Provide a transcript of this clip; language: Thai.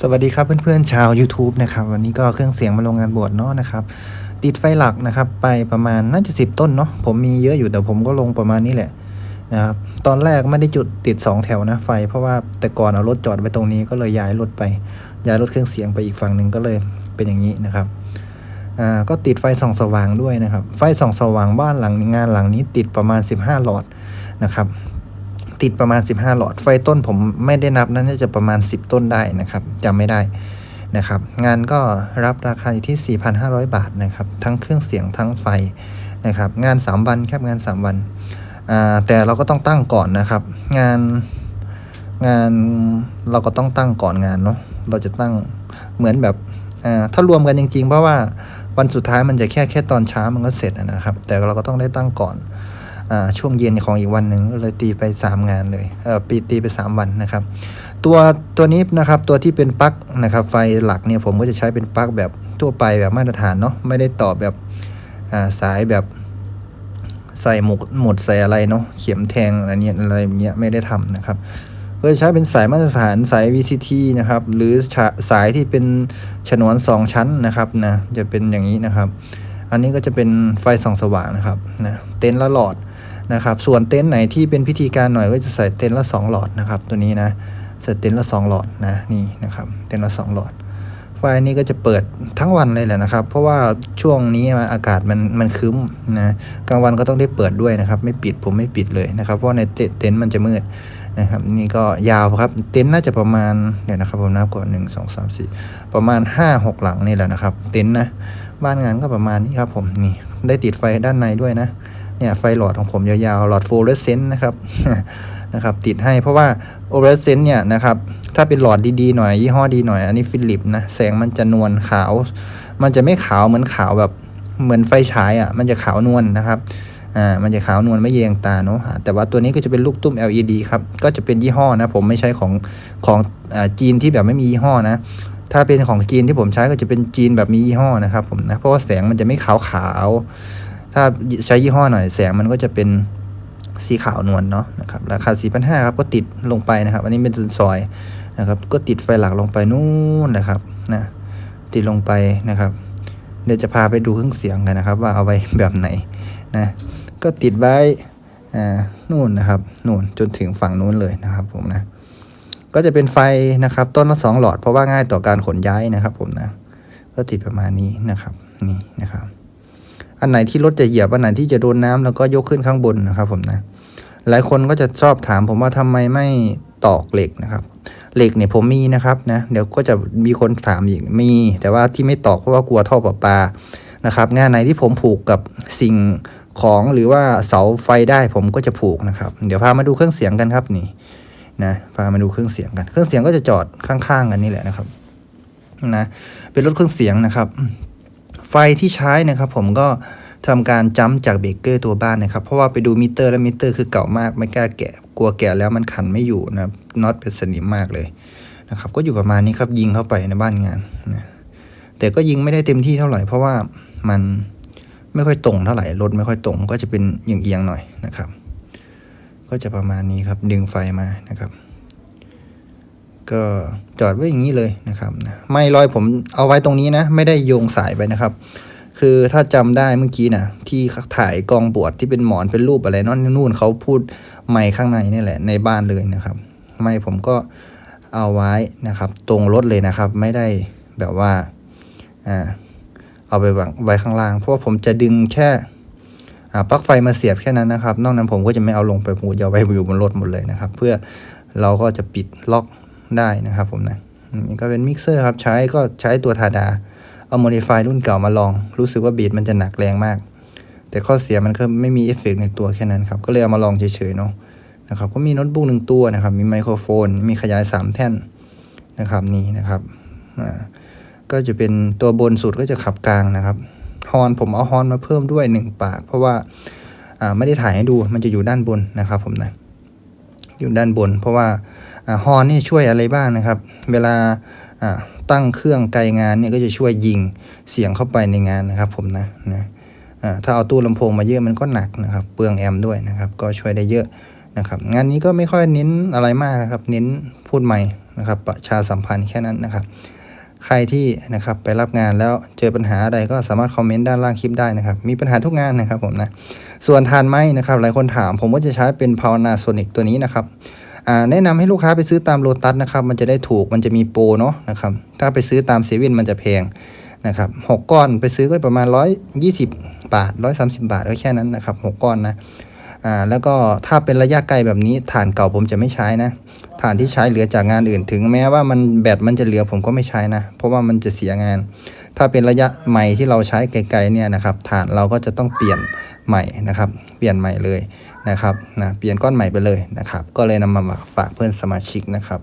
สวัสดีครับเพื่อนๆชาว YouTube นะครับวันนี้ก็เครื่องเสียงมาลงงานบวชเนาะนะครับ ติดไฟหลักนะครับ ไปประมาณน่าจะสิบต้นเนาะผมมีเยอะอยู่แต่ผมก็ลงประมาณนี้แหละนะครับตอนแรกไม่ได้จุดติด 2 แถวนะไฟ เพราะว่าแต่ก่อนเอารถจอดไว้ตรงนี้ก็เลยย้ายรถไป ย้ายรถเครื่องเสียงไปอีกฝั่งหนึ่งก็เลยเป็นอย่างนี้นะครับอ่าก็ติดไฟส่องสว่างด้วยนะครับ ไฟส่องสว่างบ้านหลังงานหลังนี้ติดประมาณ 15 หลอดนะครับ ติดประมาณ 15 หลอด ไฟต้นผมไม่ได้นับนะน่าจะประมาณ 10 ต้นได้นะครับจำไม่ได้นะครับ งานก็รับราคาอยู่ที่ 4,500 บาทนะครับ ทั้งเครื่องเสียงทั้งไฟนะครับ งาน 3 วันครับงาน 3 วันแต่เราก็ต้องตั้งก่อนนะครับ งานงานเราก็ต้องตั้งก่อนงานเนาะเราจะตั้งเหมือนแบบถ้ารวมกันจริง ๆ เพราะว่าวันสุดท้ายมันจะแค่แค่ตอนเช้ามันก็เสร็จนะครับ แต่เราก็ต้องได้ตั้งก่อน ช่วงเย็นของอีกวันหนึ่งก็เลยตีไป 3 งานเลยเปีตีไป 3 วันนะครับ ตัวตัวนี้นะครับตัวที่เป็นปลั๊กนะครับไฟหลักเนี่ยผมก็จะใช้เป็นปลั๊กแบบทั่วไปแบบมาตรฐานเนาะไม่ได้ต่อแบบสายแบบใส่หมกหมดใส่อะไรเนาะเข็มแทงอะไรเนี้ยอะไรอย่างเงี้ยไม่ได้ทำนะครับก็จะใช้เป็นสายมาตรฐานสาย VCT นะครับ หรือสายที่เป็นฉนวน 2 ชั้นนะครับนะจะเป็นอย่างนี้นะครับ อันนี้ก็จะเป็นไฟส่องสว่างนะครับนะเต็นท์ละหลอด นะครับส่วนเต็นท์ไหนที่เป็นพิธีการหน่อยก็จะใส่เต็นท์ละ 2 หลอดนะครับตัวนี้นะใส่เต็นท์ละ 2 หลอดนะนี่นะครับเต็นท์ละ 2 หลอด ไฟนี้ก็จะเปิดทั้งวันเลยแหละนะครับ เพราะว่าช่วงนี้อากาศมันมันครึ้มนะกลางวันก็ต้องได้เปิดด้วยนะครับ ไม่ปิดผมไม่ปิดเลยนะครับ เพราะในเต็นเต็นท์มันจะมืดนะครับนี่ก็ยาวครับเต็นท์น่าจะประมาณเดี๋ยวนะครับผมนับก่อนหนึ่งสองสามสี่ประมาณห้าหกหลังนี่แหละนะครับ เต็นท์นะบ้านงานก็ประมาณนี้ครับผมนี่ได้ติดไฟด้านในด้วยนะ เนี่ยไฟหลอดของผมยาวๆ หลอดฟลูออเรสเซนต์นะครับนะครับติดให้เพราะว่าโอเรสเซนต์เนี่ยนะครับถ้าเป็นหลอดดีๆหน่อย ยี่ห้อดีหน่อย อันนี้ฟิลิปนะ แสงมันจะนวลขาว มันจะไม่ขาวเหมือนขาวแบบเหมือนไฟฉายอะ่ะมันจะขาวนวลนะครับอ่ามันจะขาวนวลไม่เยงตาเนาะแต่ว่าตัวนี้ก็จะเป็นลูกตุ้ม LED ครับ ก็จะเป็นยี่ห้อนะ ผมไม่ใช้ของของอ่าจีนที่แบบไม่มียี่ห้อนะ ถ้าเป็นของจีนที่ผมใช้ก็จะเป็นจีนแบบมียี่ห้อนะครับผมนะเพราะว่าแสงมันจะไม่ขาวขาว ถ้าใช้ยี่ห้อหน่อยแสงมันก็จะเป็นสีขาวนวลเนาะนะครับราคา 4 5 0 0ครับก็ติดลงไปนะครับ อันนี้เป็นซอยนะครับ ก็ติดไฟหลักลงไปนู่นนะครับนะติดลงไปนะครับ เดี๋ยวจะพาไปดูเครื่องเสียงกันนะครับ ว่าเอาไว้แบบไหนนะก็ติดไว้อ่านู่นนะครับนู่นจนถึงฝั่งนู้นเลยนะครับผมนะก็จะเป็นไฟนะครับ ต้นละสองหลอดเพราะว่าง่ายต่อการขนย้ายนะครับ ผมนะ ก็ติดประมาณนี้นะครับ นี่นะครับ อันไหนที่รถจะเหยียบอันไหนที่จะโดนน้ำแล้วก็ยกขึ้นข้างบนนะครับผมนะหลายคนก็จะชอบถามผมว่าทำไมไม่ตอกเหล็กนะครับ เหล็กเนี่ยผมมีนะครับนะเดี๋ยวก็จะมีคนถามอีกมี แต่ว่าที่ไม่ตอกเพราะว่ากลัวท่อประปานะครับ งานไหนที่ผมผูกกับสิ่งของหรือว่าเสาไฟได้ผมก็จะผูกนะครับ เดี๋ยวพามาดูเครื่องเสียงกันครับนี่นะพามาดูเครื่องเสียงกัน เครื่องเสียงก็จะจอดข้างๆกันนี่แหละนะครับนะเป็นรถเครื่องเสียงนะครับ ไฟที่ใช้นะครับ ผมก็ทำการจัมจากเบรกเกอร์ตัวบ้านนะครับ เพราะว่าไปดูมิเตอร์แล้วมิเตอร์คือเก่ามาก ไม่กล้าแกะ กลัวแกะแล้วมันขันไม่อยู่นะน็อตเป็นสนิมมากเลยนะครับ ก็อยู่ประมาณนี้ครับยิงเข้าไปในบ้านงานนะแต่ก็ยิงไม่ได้เต็มที่เท่าไหร่ เพราะว่ามันไม่ค่อยตรงเท่าไหร่รถไม่ค่อยตรง ก็จะเป็นเอียงๆหน่อยนะครับ ก็จะประมาณนี้ครับดึงไฟมานะครับ ก็ จอดไว้อย่างนี้เลยนะครับ ไม่ลอยผมเอาไว้ตรงนี้นะ ไม่ได้โยงสายไปนะครับ คือถ้าจำได้เมื่อกี้นะที่ถ่ายกองบวชที่เป็นหมอนเป็นรูปอะไรนั่นนู่นเขาพูดไม่ข้างในนี่แหละ ในบ้านเลยนะครับ ไม่ผมก็เอาไว้นะครับ ตรงรถเลยนะครับ ไม่ได้แบบว่าอ่าเอาไปวางไว้ข้างล่าง เพราะว่าผมจะดึงแค่อ่าปลั๊กไฟมาเสียบแค่นั้นนะครับ นอกนั้นผมก็จะไม่เอาลงไปผมจะเอาไว้อยู่บนรถหมดเลยนะครับ เพื่อเราก็จะปิดล็อก ได้นะครับผมนะนี่ก็เป็นมิกเซอร์ครับใช้ก็ใช้ตัวทาดา เอาโมดิฟายรุ่นเก่ามาลอง รู้สึกว่าบีทมันจะหนักแรงมาก แต่ข้อเสียมันก็ไม่มีเอฟเฟกต์ในตัวแค่นั้นครับ ก็เลยเอามาลองเฉยๆเนาะนะครับก็มีโน้ตบุ๊กหนึ่งตัวนะครับ มีไมโครโฟน มีขยาย 3 แท่นนะครับนี่นะครับอ่าก็จะเป็นตัวบนสุดก็จะขับกลางนะครับฮอนผมเอาฮอนมาเพิ่มด้วย 1 ปาก เพราะว่าอ่าไม่ได้ถ่ายให้ดูมันจะอยู่ด้านบนนะครับผมนะ อยู่ด้านบน เพราะว่าอ่าฮอนนี่ช่วยอะไรบ้างนะครับ เวลาตั้งเครื่องไกลงานเนี่ยก็จะช่วยยิงเสียงเข้าไปในงานนะครับ ผมนะนะถ้าเอาตู้ลำโพงมาเยอะมันก็หนักนะครับเปลืองแอมป์ด้วยนะครับ ก็ช่วยได้เยอะนะครับ งานนี้ก็ไม่ค่อยเน้นอะไรมากนะครับ เน้นพูดใหม่นะครับ ประชาสัมพันธ์แค่นั้นนะครับ ใครที่นะครับไปรับงานแล้วเจอปัญหาอะไรก็สามารถคอมเมนต์ด้านล่างคลิปได้นะครับ มีปัญหาทุกงานนะครับผมนะ ส่วนทานไม้นะครับหลายคนถาม ผมก็จะใช้เป็น p o w n a s o n i c ตัวนี้นะครับแนะนำให้ลูกค้าไปซื้อตามโลตัสนะครับ มันจะได้ถูกมันจะมีโปรเนาะนะครับ ถ้าไปซื้อตามเซเว่นมันจะแพงนะครับหกก้อนไปซื้อก็ประมาณ 120 บาท 130 บาทก็แค่นั้นนะครับหกก้อนนะอ่าแล้วก็ถ้าเป็นระยะไกลแบบนี้ฐานเก่าผมจะไม่ใช้นะฐานที่ใช้เหลือจากงานอื่น ถึงแม้ว่ามันแบตมันจะเหลือผมก็ไม่ใช้นะ เพราะว่ามันจะเสียงาน ถ้าเป็นระยะใหม่ที่เราใช้ไกลๆเนี่ยนะครับฐานเราก็จะต้องเปลี่ยน ใหม่นะครับ เปลี่ยนใหม่เลยนะครับนะเปลี่ยนก้อนใหม่ไปเลยนะครับ ก็เลยนำมาฝากเพื่อนสมาชิกนะครับ